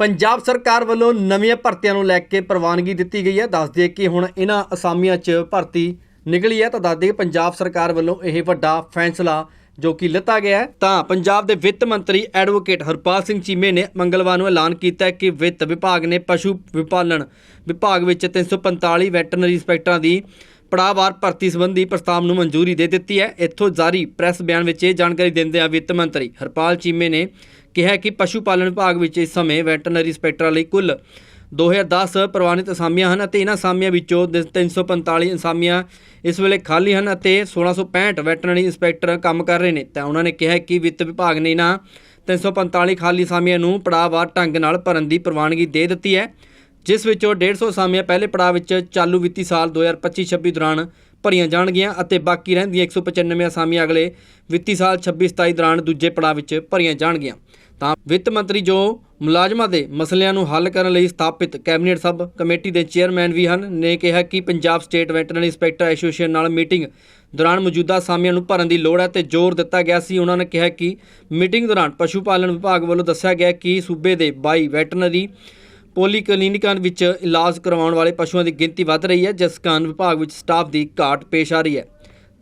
ਪੰਜਾਬ ਸਰਕਾਰ ਵੱਲੋਂ ਨਵੀਆਂ ਭਰਤੀਆਂ ਨੂੰ ਲੈ ਕੇ ਪ੍ਰਵਾਨਗੀ ਦਿੱਤੀ ਗਈ ਹੈ। ਦੱਸ ਦਈਏ ਕਿ ਹੁਣ ਇਹਨਾਂ ਅਸਾਮੀਆਂ 'ਚ ਭਰਤੀ ਨਿਕਲੀ ਹੈ ਤਾਂ ਦੱਸ ਦਈਏ ਪੰਜਾਬ ਸਰਕਾਰ ਵੱਲੋਂ ਇਹ ਵੱਡਾ ਫੈਸਲਾ ਜੋ ਕਿ ਲਿੱਤਾ ਗਿਆ ਤਾਂ ਪੰਜਾਬ ਦੇ ਵਿੱਤ ਮੰਤਰੀ ਐਡਵੋਕੇਟ ਹਰਪਾਲ ਸਿੰਘ ਚੀਮੇ ਨੇ ਮੰਗਲਵਾਰ ਨੂੰ ਐਲਾਨ ਕੀਤਾ ਕਿ ਵਿੱਤ ਵਿਭਾਗ ਨੇ ਪਸ਼ੂ ਵਿਪਾਲਣ ਵਿਭਾਗ ਵਿੱਚ 345 ਵੈਟਰਨਰੀ ਇੰਸਪੈਕਟਰਾਂ ਦੀ ਪੜਾਅਵਾਰ ਭਰਤੀ ਸੰਬੰਧੀ ਪ੍ਰਸਤਾਵ ਨੂੰ ਮਨਜ਼ੂਰੀ ਦੇ ਦਿੱਤੀ ਹੈ। ਇੱਥੋਂ ਜਾਰੀ ਪ੍ਰੈਸ ਬਿਆਨ ਵਿੱਚ ਇਹ ਜਾਣਕਾਰੀ ਦਿੰਦੇ ਆ ਵਿੱਤ ਮੰਤਰੀ ਹਰਪਾਲ ਚੀਮੇ ਨੇ ਕਿਹਾ ਕਿ ਪਸ਼ੂ ਪਾਲਣ ਵਿਭਾਗ ਵਿੱਚ ਇਸ ਸਮੇਂ ਵੈਟਰਨਰੀ ਇੰਸਪੈਕਟਰਾਂ ਲਈ ਕੁੱਲ 2010 ਪ੍ਰਵਾਨਿਤ ਅਸਾਮੀਆਂ ਹਨ ਅਤੇ ਇਹਨਾਂ ਅਸਾਮੀਆਂ ਵਿੱਚੋਂ ਦ- 345 ਅਸਾਮੀਆਂ ਇਸ ਵੇਲੇ ਖਾਲੀ ਹਨ ਅਤੇ 1665 ਵੈਟਰਨਰੀ ਇੰਸਪੈਕਟਰ ਕੰਮ ਕਰ ਰਹੇ ਨੇ। ਤਾਂ ਉਹਨਾਂ ਨੇ ਕਿਹਾ ਕਿ ਵਿੱਤ ਵਿਭਾਗ ਨੇ ਇਹਨਾਂ 345 ਖਾਲੀ ਅਸਾਮੀਆਂ ਨੂੰ ਪੜਾਅਵਾਰ ਢੰਗ ਨਾਲ ਭਰਨ ਦੀ ਪ੍ਰਵਾਨਗੀ ਦੇ ਦਿੱਤੀ ਹੈ। ਜਿਸ ਵਿੱਚੋਂ 150 ਅਸਾਮੀਆਂ ਪਹਿਲੇ ਪੜਾਅ ਵਿੱਚ ਚਾਲੂ ਵਿੱਤੀ ਸਾਲ 2025-26 ਦੌਰਾਨ ਭਰੀਆਂ ਜਾਣਗੀਆਂ ਅਤੇ ਬਾਕੀ ਰਹਿੰਦੀਆਂ 195 ਅਸਾਮੀਆਂ ਅਗਲੇ ਵਿੱਤੀ ਸਾਲ 26-27 ਦੌਰਾਨ ਦੂਜੇ ਪੜਾਅ ਵਿੱਚ ਭਰੀਆਂ ਜਾਣਗੀਆਂ। ਤਾਂ ਵਿੱਤ ਮੰਤਰੀ ਜੋ ਮੁਲਾਜ਼ਮਾਂ ਦੇ ਮਸਲਿਆਂ ਨੂੰ ਹੱਲ ਕਰਨ ਲਈ ਸਥਾਪਿਤ ਕੈਬਨਿਟ ਸਬ ਕਮੇਟੀ ਦੇ ਚੇਅਰਮੈਨ ਵੀ ਹਨ, ਨੇ ਕਿਹਾ ਕਿ Punjab state veterinary inspector association ਨਾਲ ਮੀਟਿੰਗ ਦੌਰਾਨ ਮੌਜੂਦਾ ਅਸਾਮੀਆਂ ਨੂੰ ਭਰਨ ਦੀ ਲੋੜ ਹੈ ਤੇ ਜ਼ੋਰ ਦਿੱਤਾ ਗਿਆ ਸੀ। ਉਹਨਾਂ ਨੇ ਕਿਹਾ ਕਿ ਮੀਟਿੰਗ ਦੌਰਾਨ ਪਸ਼ੂ ਪਾਲਣ ਵਿਭਾਗ ਵੱਲੋਂ ਦੱਸਿਆ ਗਿਆ ਕਿ ਸੂਬੇ ਦੇ 22 ਵੈਟਰਨਰੀ ਪੋਲੀ ਕਲੀਨਿਕਾਂ ਵਿੱਚ ਇਲਾਜ ਕਰਵਾਉਣ ਵਾਲੇ ਪਸ਼ੂਆਂ ਦੀ ਗਿਣਤੀ ਵੱਧ ਰਹੀ ਹੈ, ਜਿਸ ਕਾਰਨ ਵਿਭਾਗ ਵਿੱਚ ਸਟਾਫ ਦੀ ਘਾਟ ਪੇਸ਼ ਆ ਰਹੀ ਹੈ।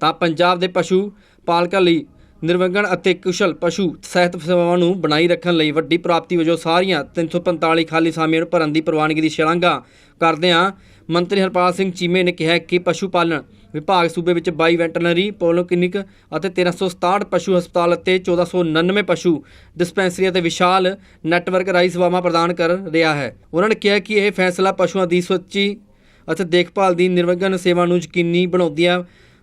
ਤਾਂ ਪੰਜਾਬ ਦੇ ਪਸ਼ੂ ਪਾਲਕਾਂ ਲਈ ਨਿਰਵੰਗਣ ਅਤੇ ਕੁਸ਼ਲ ਪਸ਼ੂ ਸਿਹਤ ਸੇਵਾਵਾਂ ਨੂੰ ਬਣਾਈ ਰੱਖਣ ਲਈ ਵੱਡੀ ਪ੍ਰਾਪਤੀ ਵਜੋਂ ਸਾਰੀਆਂ 345 ਖਾਲੀ ਸਾਮੀਆਂ ਨੂੰ ਭਰਨ ਦੀ ਪ੍ਰਵਾਨਗੀ ਦੀ ਸ਼ਲਾਘਾ ਕਰਦਿਆਂ ਮੰਤਰੀ ਹਰਪਾਲ ਸਿੰਘ ਚੀਮੇ ਨੇ ਕਿਹਾ ਕਿ ਪਸ਼ੂ ਪਾਲਣ ਵਿਭਾਗ ਸੂਬੇ ਵਿੱਚ 22 ਵੈਟਰਨਰੀ ਪੋਲੋਕਲਿਨਿਕ ਅਤੇ 1367 ਪਸ਼ੂ ਹਸਪਤਾਲ ਅਤੇ 1499 ਪਸ਼ੂ ਡਿਸਪੈਂਸਰੀਆਂ ਅਤੇ ਵਿਸ਼ਾਲ ਨੈਟਵਰਕ ਰਾਹੀਂ ਸੇਵਾਵਾਂ ਪ੍ਰਦਾਨ ਕਰ ਰਿਹਾ ਹੈ। ਉਹਨਾਂ ਨੇ ਕਿਹਾ ਕਿ ਇਹ ਫੈਸਲਾ ਪਸ਼ੂਆਂ ਦੀ ਸੁੱਚੀ ਅਤੇ ਦੇਖਭਾਲ ਦੀ ਨਿਰਵਿਘਨ ਸੇਵਾ ਨੂੰ ਯਕੀਨੀ ਬਣਾਉਂਦਿਆਂ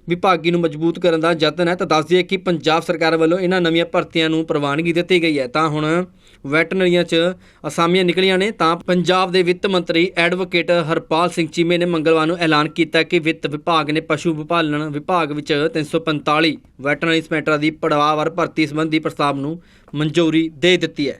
ਵਿਭਾਗੀ ਨੂੰ ਮਜ਼ਬੂਤ ਕਰਨ ਦਾ ਯਤਨ ਹੈ ਤਾਂ ਦੱਸ ਦਈਏ ਕਿ ਪੰਜਾਬ ਸਰਕਾਰ ਵੱਲੋਂ ਇਹਨਾਂ ਨਵੀਆਂ ਭਰਤੀਆਂ ਨੂੰ ਪ੍ਰਵਾਨਗੀ ਦਿੱਤੀ ਗਈ ਹੈ। ਤਾਂ ਹੁਣ ਵੈਟਰਨਰੀਆਂ 'ਚ ਅਸਾਮੀਆਂ ਨਿਕਲੀਆਂ ਨੇ। ਤਾਂ ਪੰਜਾਬ ਦੇ ਵਿੱਤ ਮੰਤਰੀ ਐਡਵੋਕੇਟ ਹਰਪਾਲ ਸਿੰਘ ਚੀਮੇ ਨੇ ਮੰਗਲਵਾਰ ਨੂੰ ਐਲਾਨ ਕੀਤਾ ਕਿ ਵਿੱਤ ਵਿਭਾਗ ਨੇ ਪਸ਼ੂ ਵਿਪਾਲਣ ਵਿਭਾਗ ਵਿੱਚ 345 ਵੈਟਰਨਰੀ ਇੰਸਪੈਕਟਰਾਂ ਦੀ ਪੜਾਅਵਾਰ ਭਰਤੀ ਸੰਬੰਧੀ ਪ੍ਰਸਤਾਵ ਨੂੰ ਮਨਜ਼ੂਰੀ ਦੇ ਦਿੱਤੀ ਹੈ।